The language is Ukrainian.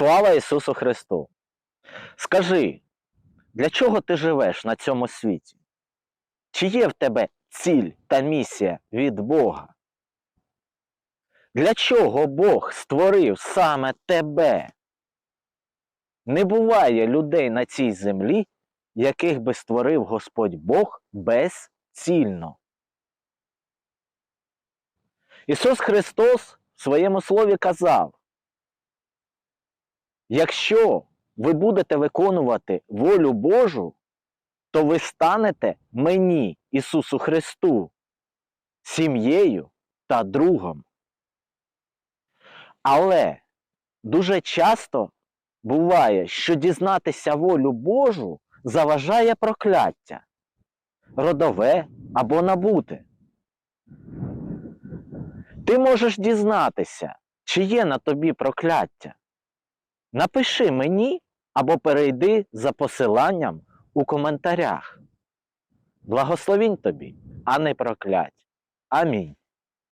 Слава Ісусу Христу! Скажи, для чого ти живеш на цьому світі? Чи є в тебе ціль та місія від Бога? Для чого Бог створив саме тебе? Не буває людей на цій землі, яких би створив Господь Бог безцільно. Ісус Христос в своєму слові казав, якщо ви будете виконувати волю Божу, то ви станете мені, Ісусу Христу, сім'єю та другом. Але дуже часто буває, що дізнатися волю Божу заважає прокляття, родове або набуте. Ти можеш дізнатися, чи є на тобі прокляття. Напиши мені або перейди за посиланням у коментарях. Благословінь тобі, а не проклять. Амінь.